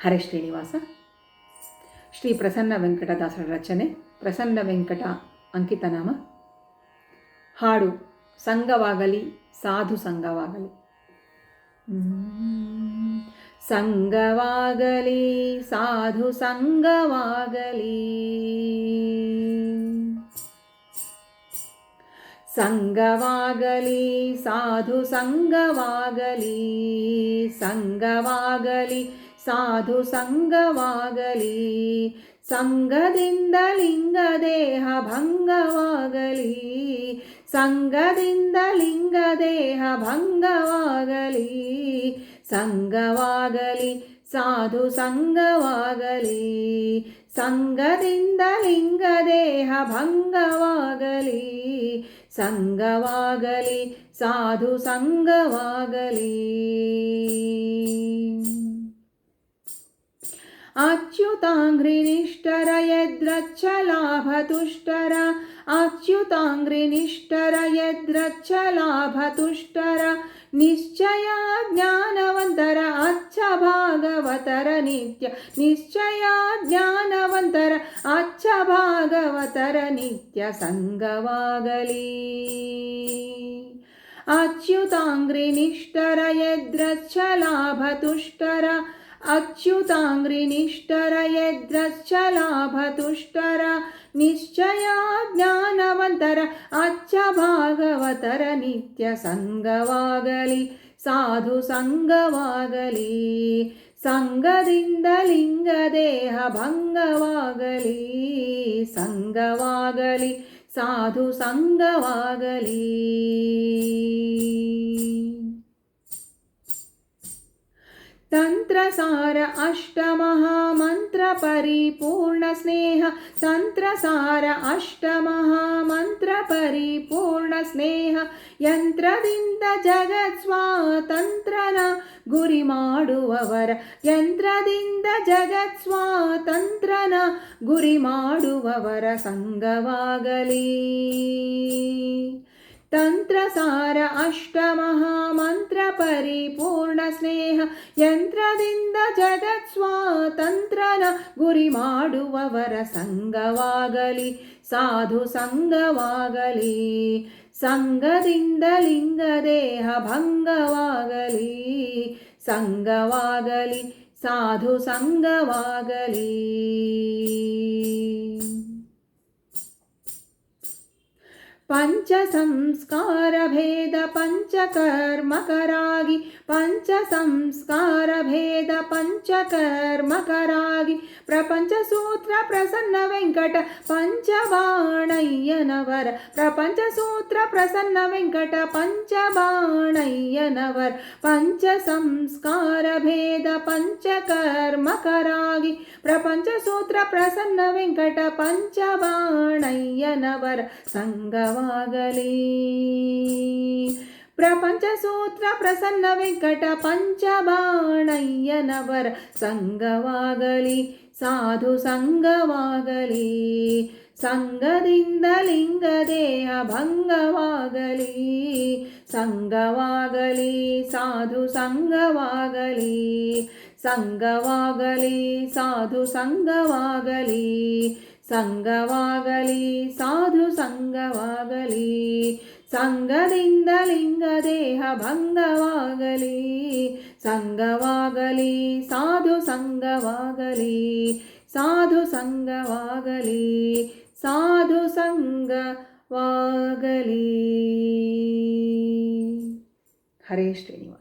ಹರೇ ಶ್ರೀನಿವಾಸ. ಶ್ರೀ ಪ್ರಸನ್ನ ವೆಂಕಟದಾಸರ ರಚನೆ, ಪ್ರಸನ್ನ ವೆಂಕಟ ಅಂಕಿತನಾಮ. ಹಾಡು, ಸಂಘವಾಗಲಿ, ಸಾಧು ಸಂಘವಾಗಲಿ. ಸಂಘವಾಗಲಿ, ಸಾಧು ಸಂಘವಾಗಲಿ. ಸಂಘವಾಗಲಿ, ಸಾಧು ಸಂಘವಾಗಲಿ. ಸಂಘವಾಗಲಿ ಸಾಧು ಸಂಘವಾಗಲಿ, ಸಂಘದಿಂದ ಲಿಂಗ ದೇಹ ಭಂಗವಾಗಲಿ, ಸಂಘದಿಂದ ಲಿಂಗ ದೇಹ ಭಂಗವಾಗಲಿ, ಸಂಘವಾಗಲಿ, ಸಾಧು ಸಂಘವಾಗಲಿ, ಸಂಘದಿಂದ ಲಿಂಗ ದೇಹ ಭಂಗವಾಗಲಿ, ಸಂಘವಾಗಲಿ, ಸಾಧು ಸಂಘವಾಗಲಿ. अच्युताङ्ग्रि निष्ठर यद्रच्छलाभतुष्टर निश्चया ज्ञानवन्तर अच्छ भागवतर नित्य। निश्चया ज्ञानवन्तर अच्छ भागवतर नित्य सङ्गवागली। यद्रच्छ यद्रच्छलाभतुष्टर ಲಾಭತುಷ್ಟರ ತುಷ್ಟರ ಯದ್ರಚ್ಚ ಲಾಭತುಷ್ಟರ ನಿಶ್ಚಯ ಜ್ಞಾನವಂತರ ಅಚ್ಚ ಭಾಗವತರ ನಿತ್ಯ ಸಂಗವಾಗಲಿ ಸಾಧು ಸಂಗವಾಗಲಿ ಸಂಗದಿಂದ ಲಿಂಗ ದೇಹ ಭಂಗವಾಗಲಿ ಸಂಗವಾಗಲಿ ಸಾಧು ಸಂಗವಾಗಲಿ ತಂತ್ರಸಾರ ಅಷ್ಟಮಹಾಮಂತ್ರ ಪರಿಪೂರ್ಣ ಸ್ನೇಹ. ತಂತ್ರಸಾರ ಅಷ್ಟಮಹಾಮಂತ್ರ ಪರಿಪೂರ್ಣ ಸ್ನೇಹ. ಯಂತ್ರದಿಂದ ಜಗತ್ ಸ್ವಾತಂತ್ರನ ಗುರಿ ಮಾಡುವವರ. ಯಂತ್ರದಿಂದ ಜಗತ್ ಸ್ವಾತಂತ್ರನ ಗುರಿ ಮಾಡುವವರ ಸಂಘವಾಗಲಿ. ತಂತ್ರಸಾರ, ಅಷ್ಟಮಹಾಮಂತ್ರ, ಪರಿಪೂರ್ಣ ಸ್ನೇಹ, ಯಂತ್ರದಿಂದ ಜಗತ್ ಸ್ವಾತಂತ್ರನ ಗುರಿ ಮಾಡುವವರ ಸಂಘವಾಗಲಿ, ಸಾಧು ಸಂಘವಾಗಲಿ, ಸಂಘದಿಂದ ಲಿಂಗ ದೇಹ ಭಂಗವಾಗಲಿ, ಸಂಘವಾಗಲಿ, ಸಾಧು ಸಂಘವಾಗಲಿ. पञ्चसंस्कारभेदपञ्चकर्मकरागि पञ्चसंस्कारभेदपञ्चकर्मकरागि प्रपञ्चसूत्रप्रसन्नवेङ्कट पञ्चबाणय्यनवर। प्रपंच पञ्चबाणय्यनवर। प्रसन्न वेंकट पञ्चबाणय्यनवर। सङ्गव ಪ್ರಸನ್ನ ಪ್ರಪಂಚಸೂತ್ರ ಪ್ರಪಂಚ ಸೂತ್ರ ಪ್ರಸನ್ನ ವೆಂಕಟ ಪಂಚಬಾಣಯ್ಯನವರ ಸಂಗವಾಗಲಿ ಸಾಧು ಸಂಘವಾಗಲಿ ಸಂಗದಿಂದ ಲಿಂಗ ದೇಹ ಭಂಗವಾಗಲಿ ಸಂಗವಾಗಲಿ ಸಾಧು ಸಂಘವಾಗಲಿ ಸಂಗವಾಗಲಿ ಸಾಧು ಸಂಗವಾಗಲಿ ಸಂಗವಾಗಲಿ ಸಾಧು ಸಂಗವಾಗಲಿ ಸಂಗದಿಂದ ಲಿಂಗ ದೇಹ ಭಂಗವಾಗಲಿ ಸಂಗವಾಗಲಿ ಸಾಧು ಸಂಗವಾಗಲಿ ಸಾಧು ಸಂಗವಾಗಲಿ ಸಾಧು ಸಂಗವಾಗಲಿ ಹರೇ ಶ್ರೀನಿವಾಸ.